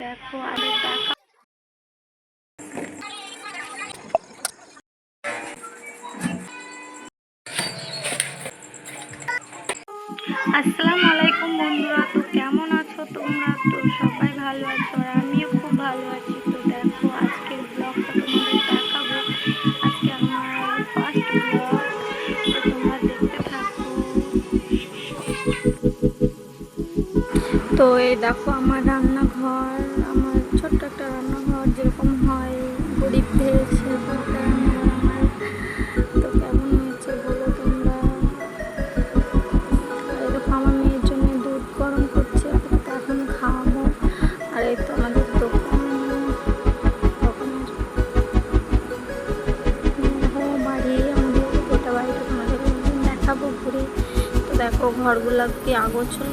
দেখো, আরে দেখো। আসসালামু আলাইকুম বন্ধুরা, তো কেমন আছো তোমরা? তো সবাই ভালো আছো আর আমিও খুব ভালো আছি। তো দেখো, আজকের ব্লগটা তোমাদের দেখাবো। আজকে আমার ফার্স্ট ব্লগ তোমরা দেখতে থাকো। তো এই দেখো আমার রান্নাঘর, আমার ছোট্ট একটা রান্নাঘর যেরকম হয় সেরকমটা আমার আমার তো কেমন হয়েছে বলো তোমরা? এরকম আমার মেয়ের জন্য দুধ গরম করছে ওকে এখন খাওয়াবো। আর এই তো আমাদের দোকান। বাড়ি, আমাদের গোটা বাড়িটা তোমাদের দেখাবো ঘুরে। তো দেখো ঘরগুলো কি আগোছল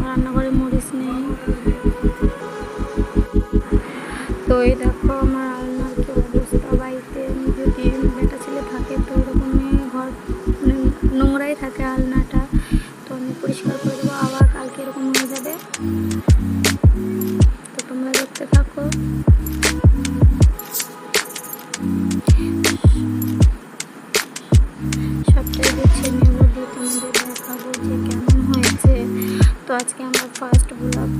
রান্নাঘরে মরিচ আজকে আমার ফার্স্ট ব্লগ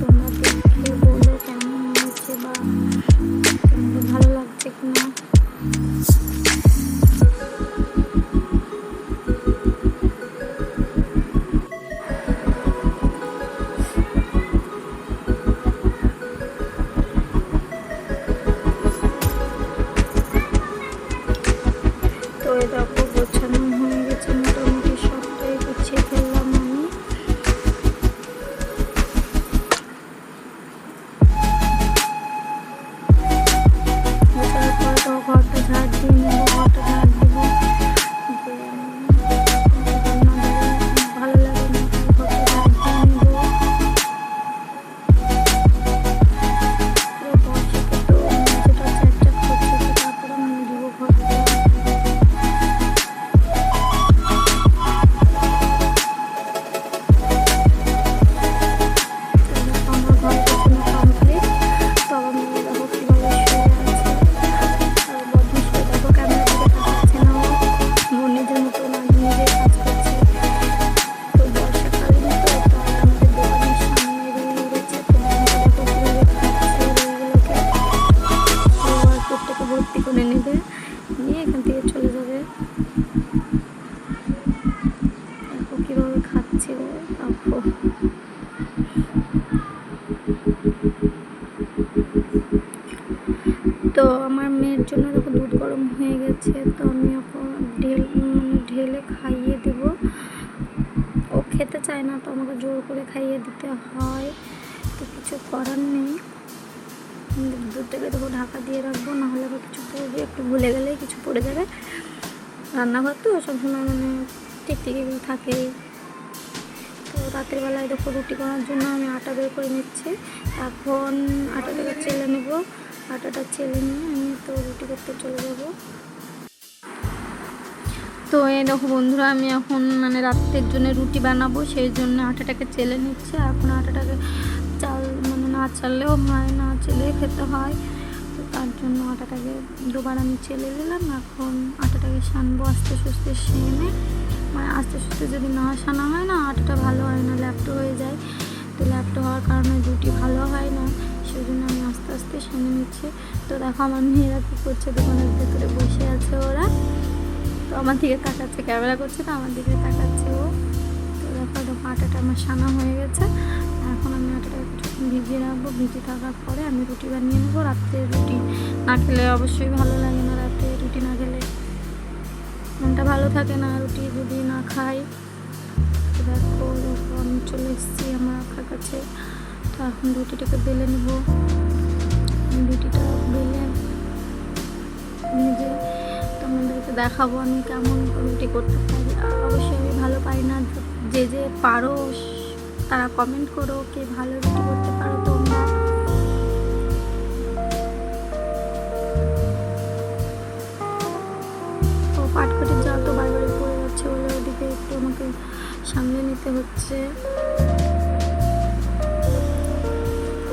তো আমার মেয়ের জন্য দেখো দুধ গরম হয়ে গেছে, তো আমি এখন ঢেল ঢেলে খাইয়ে দেব। ও খেতে চায় না, তো আমাকে জোর করে খাইয়ে দিতে হয়। তো কিছু করার নেই। দুধটাকে দেখো ঢাকা দিয়ে রাখব, নাহলে আবার কিছু পড়বে, একটু ভুলে গেলে কিছু পড়ে যাবে। রান্নাঘর তো সবসময় মানে টিকটিকিগুলো থাকে। তো রাতের বেলায় দেখো রুটি করার জন্য আমি আটা বের করে নিচ্ছি। এখন আটাটাকে চেলে নেব। আটাটা চেলে নিয়ে আমি তো রুটি করতে চলে যাব। তো এই দেখো বন্ধুরা, আমি এখন মানে রাতের জন্য রুটি বানাবো, সেই জন্য আটাটাকে চেলে নিচ্ছে। এখন আটাটাকে চাল মানে না চাললেও হয়, না চেলে খেতে হয়। তো তার জন্য আটাটাকে দুবার আমি চেলে দিলাম এখন আটাটাকে সানবো আস্তে সুস্তে সেনে। মানে আস্তে সুস্তে যদি না সানা হয় না, আটাটা ভালো হয় না ল্যাপটো হয়ে যায়। তো ল্যাপটো হওয়ার কারণে রুটি ভালো হয় না সেই জন্য আমি আস্তে আস্তে সেনে নিচ্ছি। তো দেখো আমার মেয়েরা কী করছে, দোকানের ভেতরে বসে আছে ওরা। তো আমার দিকে তাকাচ্ছে, ক্যামেরা করছে তো আমার দিকে তাকাচ্ছে ও। তো দেখো দেখো আটাটা আমার সানা হয়ে গেছে। এখন আমি আটাটা একটু ভিজিয়ে রাখব। ভিজে থাকার পরে আমি রুটি বানিয়ে নেব। রাত্রে রুটি না খেলে অবশ্যই ভালো লাগে না, রাত্রে রুটি না খেলে। মনটা ভালো থাকে না, রুটি যদি না খাই। দেখো আমি চলে এসেছি আমার আঁকার কাছে। তো এখন রুটিটাকে বেলে নেব। রুটিটা বেলে ভেজে তোমাদেরকে দেখাবো আমি কেমন রুটি করতে পারি। আর অবশ্যই আমি ভালো পারি না, যে যে পারো, তারা কমেন্ট করো কে ভালো রুটি করতে পারো। তোমরা ও পাটকাঠি যাওয়া তো বারবারই পড়ে যাচ্ছে বলে ওদিকে একটু আমাকে সামলে নিতে হচ্ছে।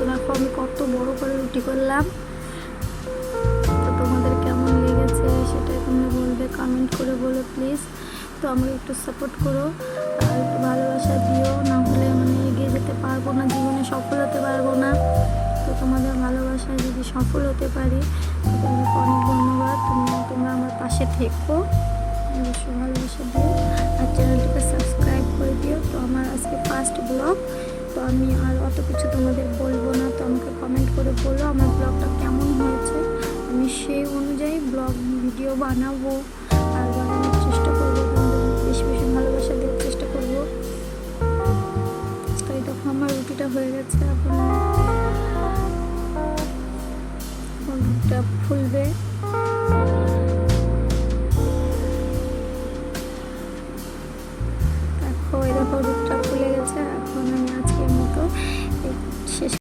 দেখো আমি কত বড় করে রুটি করলাম। তো তোমাদের কেমন লেগেছে সেটাই তোমরা বলবে কমেন্ট করে বলো প্লিজ তো আমাকে একটু সাপোর্ট করো আর একটু ভালোবাসা দিও, না হলে মানে এগিয়ে যেতে পারব না, জীবনে সফল হতে পারব না। তো তোমাদের ভালোবাসায় যদি সফল হতে পারি তোমাদেরকে অনেক ধন্যবাদ। তোমরা আমার পাশে থেকো। অবশ্যই ভালোবাসা দিও আর চ্যানেলটিকে সাবস্ক্রাইব করে দিও। তো আমার আজকে ফার্স্ট ব্লগ। তো আমি আর অত কিছু তোমাদের বলব না। তো আমাকে কমেন্ট করে বলো আমার ব্লগটা কেমন হয়েছে। আমি সেই অনুযায়ী ব্লগ ভিডিও বানাবো। আর বানানোর চেষ্টা করব। বেশি বেশি ভালোবাসা দেওয়ার চেষ্টা করব। তো দেখো, আমার রুটিটা হয়ে গেছে। এখন রুটিটা ফুলবে